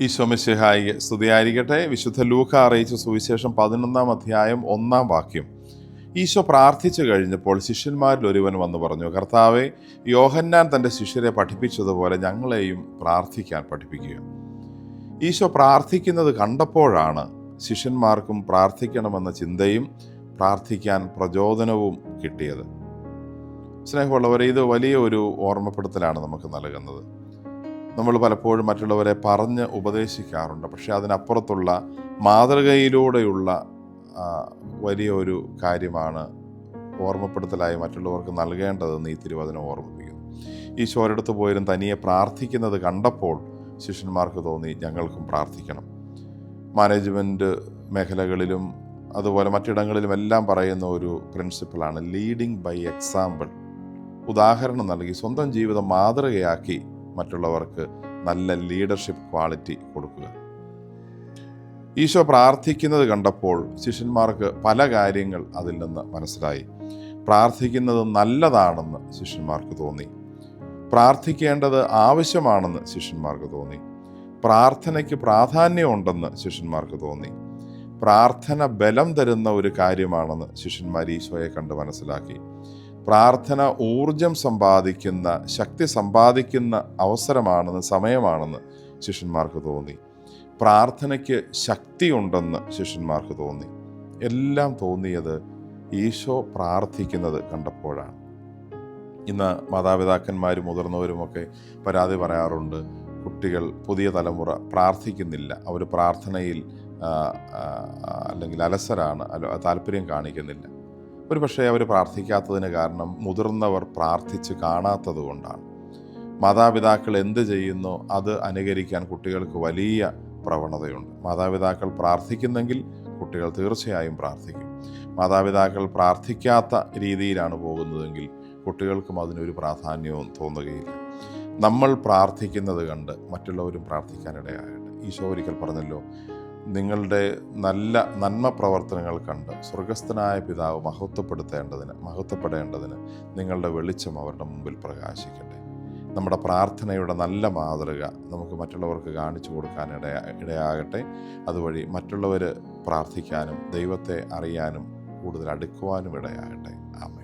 ഈശോമിശിഹായി സ്തുതിയായിരിക്കട്ടെ. വിശുദ്ധ ലൂക്ക അറിയിച്ച സുവിശേഷം പതിനൊന്നാം അധ്യായം ഒന്നാം വാക്യം. ഈശോ പ്രാർത്ഥിച്ചു കഴിഞ്ഞപ്പോൾ ശിഷ്യന്മാരിൽ ഒരുവൻ വന്ന് പറഞ്ഞു കർത്താവെ യോഹന്നാൻ തന്റെ ശിഷ്യരെ പഠിപ്പിച്ചതുപോലെ ഞങ്ങളെയും പ്രാർത്ഥിക്കാൻ പഠിപ്പിക്കുക ഈശോ പ്രാർത്ഥിക്കുന്നത് കണ്ടപ്പോഴാണ് ശിഷ്യന്മാർക്കും പ്രാർത്ഥിക്കണമെന്ന ചിന്തയും പ്രാർത്ഥിക്കാൻ പ്രചോദനവും കിട്ടിയത്. സ്നേഹമുള്ളവരെ ഇത് വലിയ ഒരു ഓർമ്മപ്പെടുത്തലാണ് നമുക്ക് നൽകുന്നത്. നമ്മൾ പലപ്പോഴും മറ്റുള്ളവരെ പറഞ്ഞ് ഉപദേശിക്കാറുണ്ട്. പക്ഷേ അതിനപ്പുറത്തുള്ള മാതൃകയിലൂടെയുള്ള വലിയൊരു കാര്യമാണ് ഓർമ്മപ്പെടുത്തലായി മറ്റുള്ളവർക്ക് നൽകേണ്ടതെന്ന് ഈ തിരുവചനം ഓർമ്മിപ്പിക്കുന്നു. ഈശോ ഒരിടത്ത് പോയാലും തനിയെ പ്രാർത്ഥിക്കുന്നത് കണ്ടപ്പോൾ ശിഷ്യന്മാർക്ക് തോന്നി ഞങ്ങൾക്കും പ്രാർത്ഥിക്കണം. മാനേജ്മെന്റ് മേഖലകളിലും അതുപോലെ മറ്റിടങ്ങളിലും എല്ലാം പറയുന്ന ഒരു പ്രിൻസിപ്പിളാണ് ലീഡിങ് ബൈ എക്സാമ്പിൾ. ഉദാഹരണം നൽകി സ്വന്തം ജീവിതം മാതൃകയാക്കി മറ്റുള്ളവർക്ക് നല്ല ലീഡർഷിപ്പ് ക്വാളിറ്റി കൊടുക്കുക. ഈശോ പ്രാർത്ഥിക്കുന്നത് കണ്ടപ്പോൾ ശിഷ്യന്മാർക്ക് പല കാര്യങ്ങൾ അതിൽ നിന്ന് മനസ്സിലായി. പ്രാർത്ഥിക്കുന്നത് നല്ലതാണെന്ന് ശിഷ്യന്മാർക്ക് തോന്നി. പ്രാർത്ഥിക്കേണ്ടത് ആവശ്യമാണെന്ന് ശിഷ്യന്മാർക്ക് തോന്നി. പ്രാർത്ഥനയ്ക്ക് പ്രാധാന്യമുണ്ടെന്ന് ശിഷ്യന്മാർക്ക് തോന്നി. പ്രാർത്ഥന ബലം തരുന്ന ഒരു കാര്യമാണെന്ന് ശിഷ്യന്മാർ ഈശോയെ കണ്ട് മനസ്സിലാക്കി. പ്രാർത്ഥന ഊർജം സമ്പാദിക്കുന്ന ശക്തി സമ്പാദിക്കുന്ന അവസരമാണെന്ന് സമയമാണെന്ന് ശിഷ്യന്മാർക്ക് തോന്നി. പ്രാർത്ഥനയ്ക്ക് ശക്തിയുണ്ടെന്ന് ശിഷ്യന്മാർക്ക് തോന്നി. എല്ലാം തോന്നിയത് ഈശോ പ്രാർത്ഥിക്കുന്നത് കണ്ടപ്പോഴാണ്. ഇന്ന് മാതാപിതാക്കന്മാരും മുതിർന്നവരുമൊക്കെ പരാതി പറയാറുണ്ട് കുട്ടികൾ പുതിയ തലമുറ പ്രാർത്ഥിക്കുന്നില്ല. അവർ പ്രാർത്ഥനയിൽ അല്ലെങ്കിൽ അലസരാണ് താല്പര്യം കാണിക്കുന്നില്ല. ഒരു പക്ഷേ അവർ പ്രാർത്ഥിക്കാത്തതിന് കാരണം മുതിർന്നവർ പ്രാർത്ഥിച്ച് കാണാത്തത് കൊണ്ടാണ്. മാതാപിതാക്കൾ എന്ത് ചെയ്യുന്നു? അത് അനുകരിക്കാൻ കുട്ടികൾക്ക് വലിയ പ്രവണതയുണ്ട്. മാതാപിതാക്കൾ പ്രാർത്ഥിക്കുന്നെങ്കിൽ കുട്ടികൾ തീർച്ചയായും പ്രാർത്ഥിക്കും. മാതാപിതാക്കൾ പ്രാർത്ഥിക്കാത്ത രീതിയിലാണ് പോകുന്നതെങ്കിൽ കുട്ടികൾക്കും അതിനൊരു പ്രാധാന്യവും തോന്നുകയില്ല. നമ്മൾ പ്രാർത്ഥിക്കുന്നത് കണ്ട് മറ്റുള്ളവരും പ്രാർത്ഥിക്കാനിടയാകട്ടെ ഈശോ ഒരിക്കൽ പറഞ്ഞല്ലോ നിങ്ങളുടെ നല്ല നന്മ പ്രവർത്തനങ്ങൾ കണ്ട് സ്വർഗസ്ഥനായ പിതാവ് മഹത്വപ്പെടുത്തേണ്ടതിന് മഹത്വപ്പെടേണ്ടതിന് നിങ്ങളുടെ വെളിച്ചം അവരുടെ മുമ്പിൽ പ്രകാശിക്കട്ടെ. നമ്മുടെ പ്രാർത്ഥനയുടെ നല്ല മാതൃക നമുക്ക് മറ്റുള്ളവർക്ക് കാണിച്ചു കൊടുക്കാൻ ഇടയാ ഇടയാകട്ടെ. അതുവഴി മറ്റുള്ളവർ പ്രാർത്ഥിക്കാനും ദൈവത്തെ അറിയാനും കൂടുതൽ അടുക്കുവാനും ഇടയാകട്ടെ. ആമേൻ.